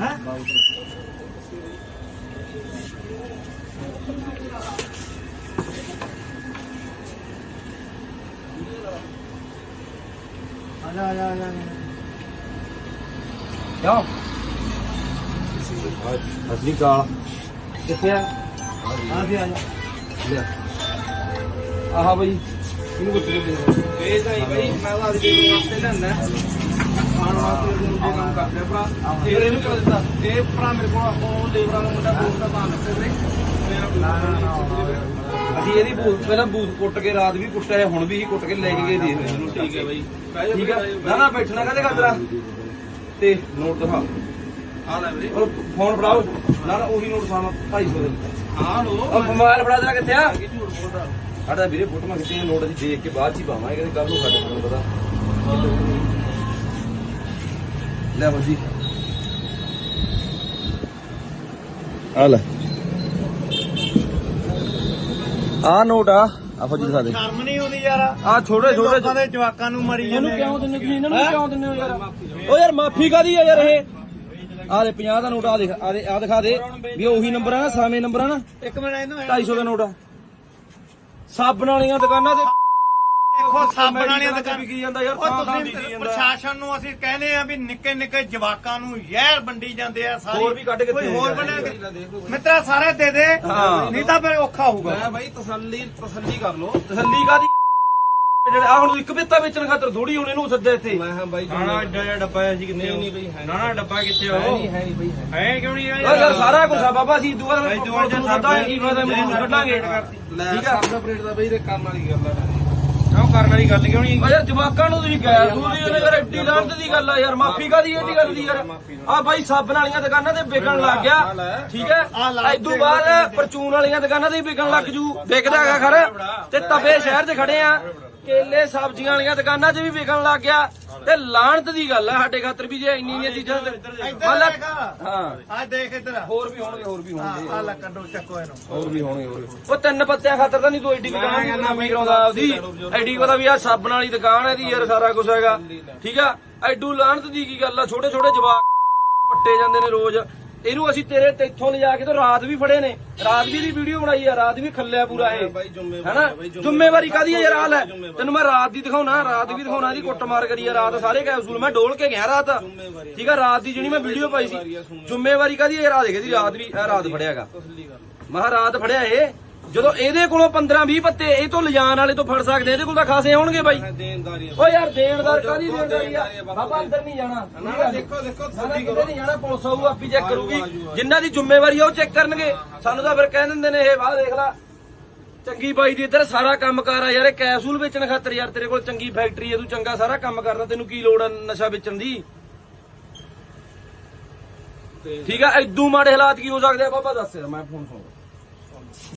ਹੈ ਆ ਜਾ ਆ ਜਾ ਆ ਜਾ ਕਿਉਂ ਅਸਲੀ ਕਾਲ ਕਿੱਥੇ ਆ ਆ ਵੀ ਆ ਜਾ ਲੈ ਆਹ ਬਈ ਇਹਨੂੰ ਕਿੱਥੇ ਦੇ ਇਹ ਤਾਂ ਹੀ ਬਈ ਦੇ ਵਾਸਤੇ ਲੈਂਦਾ ਆਣ ਵਾਸਤੇ ਦੇ ਕੰਮ ਕਰਦੇ ਭਰਾ। ਫਿਰ ਇਹਨੂੰ ਕਿਉਂ ਦਿੱਤਾ? ਇਹ ਭਰਾ ਮੇਰੇ ਕੋਲ ਉਹ ਲੇਬਰਾਂ ਦਾ ਮੁੰਡਾ ਬੂਸ ਦਾ ਤਾਂ ਲੱਗੇ ਵੀਰੇ ਮੇਰਾ ਅਸੀਂ ਇਹਦੀ ਬੂਸ ਪਹਿਲਾਂ ਬੂਸ ਕੁੱਟ ਕੇ ਰਾਤ ਵੀ ਕੁੱਟਿਆ ਹੈ, ਹੁਣ ਵੀ ਹੀ ਕੁੱਟ ਕੇ ਲੈ ਕੇ ਗਏ ਦੇ ਇਹਨੂੰ ਠੀਕ ਹੈ ਬਈ। ਠੀਕ ਹੈ ਨਾ ਨਾ ਬੈਠਣਾ ਕਦੇ ਖਾਤਰਾ ਤੇ ਨੋਟ ਦਿਖਾ। ਆ ਲੈ ਵੀਰੇ। ਫੋਨ ਫੜਾਓ। ਨਾ ਨਾ ਉਹੀ ਨੋਟ ਸਾਮਾ 250 ਦੇ ਹਾਂ ਲੋ ਉਹ ਮੋਬਾਈਲ ਫੜਾ ਦੇਣਾ ਕਿੱਥੇ ਆ? ਝੂਠ ਬੋਲਦਾ। ਸਾਡਾ ਵੀਰੇ ਫੋਟੋਆਂ ਖਿੱਚੀਆਂ ਨੋਟ ਅਸੀਂ ਦੇਖ ਕੇ ਬਾਅਦ ਚ ਹੀ ਪਾਵਾਂਗੇ ਕਹਿੰਦੇ ਕੱਲ ਨੂੰ ਸਾਡੇ ਤੁਹਾਨੂੰ ਪਤਾ। ਲੈ ਬੱਜੀ ਆ ਲੈ। ਆ ਨੋਟ ਆ। ਆ ਫੌਜੀ ਦਿਖਾ ਦੇ। ਸ਼ਰਮ ਨਹੀਂ ਆਉਂਦੀ ਯਾਰ। ਆ ਛੋਟੇ ਛੋਟੇ ਲੋਕਾਂ ਦੇ ਜਵਾਕਾਂ ਨੂੰ ਮਰੀ ਇਹਨੂੰ ਜਾਂਦੇ ਕਿਉਂ ਦਿੰਦੇ ਤੁਸੀਂ? ਇਹਨਾਂ ਨੂੰ ਕਿਉਂ ਦਿੰਦੇ ਹੋ ਯਾਰ? ਓ ਯਾਰ ਮਾਫੀ ਕਾਦੀ ਆ ਯਾਰ ਇਹ? ਆ ਦੇ 50 ਦਾ ਨੋਟ ਆ ਦੇਖ ਆ ਦੇ ਆ ਦਿਖਾ ਦੇ। ਵੀ ਉਹੀ ਨੰਬਰ ਆ ਨਾ ਸਾਵੇਂ ਨੰਬਰ ਆ ਨਾ। ਇੱਕ ਮਿੰਟ ਇਹਨੂੰ 250 ਦਾ ਨੋਟ ਆ। ਸਾਬਣ ਵਾਲੀਆਂ ਦੁਕਾਨਾਂ ਤੇ ਦੇਖੋ ਸਾਬਣ ਵਾਲੀਆਂ ਦੁਕਾਨਾਂ ਵਿਕੀ ਜਾਂਦਾ ਯਾਰ ਉਹ ਥਾਂ ਥਾਂ ਤੁਸੀਂ ਵਿਕੀ ਜਾਂਦਾ। ਪ੍ਰਸ਼ਾਸਨ ਨੂੰ ਅਸੀਂ ਕਹਿੰਦੇ ਆ ਵੀ ਨਿੱਕੇ ਨਿੱਕੇ ਜਵਾਕਾਂ ਨੂੰ ਜ਼ਹਿਰ ਵੰਡੀ ਜਾਂਦੇ ਆ ਸਾਰੇ ਹੋਰ ਵੀ ਕੱਢ ਕੇ ਕੋਈ ਦੇ ਹੋਰ ਦੇ। ਬਣਾ ਮਿੱਤਰਾ ਸਾਰੇ ਦੇ ਦੇ ਹਾਂ। ਨਹੀਂ ਤਾਂ ਫਿਰ ਔਖਾ ਹੋਊਗਾ। ਮੈਂ ਬਾਈ ਤਸੱਲੀ ਤਸੱਲੀ ਕਰ ਲੋ ਤਸੱਲੀ ਕਾਦੀ ਜਿਹੜੇ ਆ ਹੁਣ ਇੱਕ ਬਿੱਤਾ ਵੇਚਣ ਖਾਤਰ ਥੋੜੀ ਹੁਣ ਇਹਨੂੰ ਸੱਦੇ ਇੱਥੇ। ਮੈਂ ਹਾਂ ਬਾਈ ਨਾ ਐਡਾ ਜਿਹਾ ਡੱਬਾ ਹੈ ਸੀ ਕਿੰਨੇ ਨਹੀਂ ਨਹੀਂ ਬਈ ਹੈ ਨਾ ਨਾ ਡੱਬਾ ਕਿੱਥੇ ਆ ਨਹੀਂ ਹੈ ਨਹੀਂ ਬਈ ਹੈ ਹੈ ਕਿਉਂ ਨਹੀਂ ਓ ਯਾਰ ਸਾਰਾ ਕੁਝ ਆ ਬਾਬਾ ਜੀ ਦੁਆ ਦੁਆ ਤੁਹਾਨੂੰ ਸੱਦਾ ਹੈ ਕੀ ਫਾਇਦਾ ਮੈਨੂੰ ਕੱਢਾਂਗੇ। ਠੀਕ ਆ? ਅਪਡੇਟ ਦਾ ਬਈ ਤੇ ਕਰਨ ਵਾਲੀ ਗੱਲ ਆ। ਕਿਉਂ ਕਰਨ ਵਾਲੀ ਗੱਲ ਕਿਉਂ ਨਹੀਂ ਓ ਜਵਾਕਾਂ ਨੂੰ ਤੁਸੀਂ ਗੈਰ ਸੂਦੀ ਉਹਨੇ ਯਾਰ ਐਡੀ ਲਾਂਟ ਦੀ ਗੱਲ ਆ ਯਾਰ, ਮਾਫੀ ਕਾਦੀ ਐਡੀ ਗੱਲ ਦੀ ਯਾਰ? ਆ ਬਾਈ ਸਾਬਣ ਵਾਲੀਆਂ ਦੁਕਾਨਾਂ ਤੇ ਵਿਕਣ ਲੱਗ ਗਿਆ, ਠੀਕ ਹੈ? ਐਦੋਂ ਬਾਅਦ ਪਰਚੂਨ ਵਾਲੀਆਂ ਦੁਕਾਨਾਂ ਤੇ ਵਿਕਣ ਲੱਗ ਜੂ, ਵਿਕਦਾ ਹੈਗਾ ਖਰ। ਤੇ ਤਵੇ ਸ਼ਹਿਰ 'ਚ ਖੜੇ ਆ, ਕੇਲੇ ਸਬਜ਼ੀਆਂ ਵਾਲੀਆਂ ਦੁਕਾਨਾਂ 'ਚ ਵੀ ਵਿਕਣ ਲੱਗ ਗਿਆ। ਤੇ ਲਾਂਟ ਦੀ ਗੱਲ ਆ ਸਾਡੇ ਖਾਤਰ ਵੀ ਜੇ ਇੰਨੀ ਇੰਨੀਆਂ ਚੀਜ਼ਾਂ ਤੇ- ਮਤਲਬ ਹਾਂ। ਆ ਦੇਖ ਇੱਧਰ। ਹੋਰ ਵੀ ਹੋਣਗੇ ਹੋਰ ਵੀ ਹੋਣਗੇ। ਆ ਲੈ ਕੱਢੋ ਚੱਕੋ ਇਹਨੂੰ। ਹੋਰ ਵੀ ਹੋਣਗੇ ਹੋਰ ਵੀ। ਉਹ ਤਿੰਨ ਪੱਤਿਆਂ ਖਾਤਰ ਤਾਂ ਨਹੀਂ ਤੂੰ ਐਡੀ ਦੁਕਾਨ ਦੀ ਨਾਮੀ ਕਰਾਉਂਦਾ ਆਪਦੀ? ਐਡੀ ਪਤਾ ਵੀ ਆ ਸਾਬਣ ਵਾਲੀ ਦੁਕਾਨ ਹੈ ਦੀ ਯਾਰ ਸਾਰਾ ਕੁਝ ਹੈਗਾ। ਠੀਕ ਆ? ਐਡੂ ਲਾਹਣਤ ਦੀ ਕੀ ਗੱਲ ਆ? ਛੋਟੇ ਛੋਟੇ ਜਵਾਕ ਪੱਟੇ ਜਾਂਦੇ ਨੇ ਰੋਜ਼। ਇਹਨੂੰ ਅਸੀਂ ਤੇਰੇ ਤੇ ਇੱਥੋਂ ਲਿਜਾ ਕੇ ਤੇ ਰਾਤ ਵੀ ਫੜੇ ਨੇ। ਰਾਤ ਵੀ ਦੀ ਵੀਡੀਓ ਬਣਾਈ ਆ ਰਾਤ ਵੀ ਖੱਲਿਆ ਪੂਰਾ ਇਹ। ਹੈਨਾ? ਜ਼ਿੰਮੇਵਾਰੀ। ਕਾਦੀ ਆ ਯਾਰ ਲੈ ਤੈਨੂੰ ਮੈਂ ਰਾਤ ਦੀ ਦਿਖਾਉਣਾ ਰਾਤ ਵੀ ਦਿਖਾਉਣਾ ਦੀ ਕੁੱਟਮਾਰ ਕਰੀ ਆ ਰਾਤ ਸਾਰੇ ਕੈਪਸੂਲ ਮੈਂ ਡੋਲ ਕੇ ਗਿਆ ਰਾਤ। ਠੀਕ ਆ ਰਾਤ ਦੀ ਜਿਹੜੀ ਮੈਂ ਵੀਡੀਓ ਪਾਈ ਸੀ। ਜ਼ਿੰਮੇਵਾਰੀ ਕਾਦੀ ਆ ਯਾਰ ਆ ਦੇਖ ਇਹਦੀ ਰਾਤ ਵੀ ਰਾਤ ਫੜਿਆਗਾ ਮਹਾ ਰਾਤ ਫੜਿਆ ਇਹ। ਜਦੋਂ ਇਹਦੇ ਕੋਲੋਂ 15 20 ਪੱਤੇ ਇਹ ਤੋਂ ਲਿਜਾਣ ਵਾਲੇ ਤੋਂ ਫੜ ਸਕਦੇ ਇਹਦੇ ਕੋਲ ਤਾਂ ਖਾਸੇ ਹੋਣਗੇ ਬਾਈ। ਦੇਣਦਾਰੀ ਓ ਯਾਰ ਦੇਣਦਾਰ ਕਾਦੀ ਦੇਣਦਾਰੀ ਆ? ਬਾਬਾ ਅੰਦਰ ਨਹੀਂ ਜਾਣਾ। ਦੇਖੋ ਦੇਖੋ ਸਾਡੀ ਕਿਤੇ ਨਹੀਂ ਜਾਣਾ ਪੁਲਿਸ ਆਊ ਆਪੀ ਚੈੱਕ ਕਰੂਗੀ। ਜਿਨ੍ਹਾਂ ਦੀ ਜ਼ਿੰਮੇਵਾਰੀ ਆ ਉਹ ਚੈੱਕ ਕਰਨਗੇ। ਸਾਨੂੰ ਤਾਂ ਫਿਰ ਕਹਿ ਦਿੰਦੇ ਨੇ ਇਹ ਵਾਹ ਦੇਖ ਲੈ। ਚੰਗੀ ਬਾਈ ਦੀ ਇੱਧਰ ਸਾਰਾ ਕੰਮ ਕਰ ਆ ਯਾਰ ਇਹ ਕੈਪਸੂਲ ਵੇਚਣ ਖਾਤਰ ਯਾਰ ਤੇਰੇ ਕੋਲ ਚੰਗੀ ਫੈਕਟਰੀ ਹੈ ਤੂੰ ਚੰਗਾ ਸਾਰਾ ਕੰਮ ਕਰਦਾ ਤੈਨੂੰ ਕੀ ਲੋੜ ਆ ਨਸ਼ਾ ਵੇਚਣ ਦੀ? ਠੀਕ ਆ ਐਦੂ ਮਾੜੇ ਹਾਲਾਤ ਕੀ ਹੋ ਸਕਦੇ ਆ? ਬਾਬਾ ਦੱਸ ਯਾਰ ਮੈਂ ਫੋਨ ਸੁਣ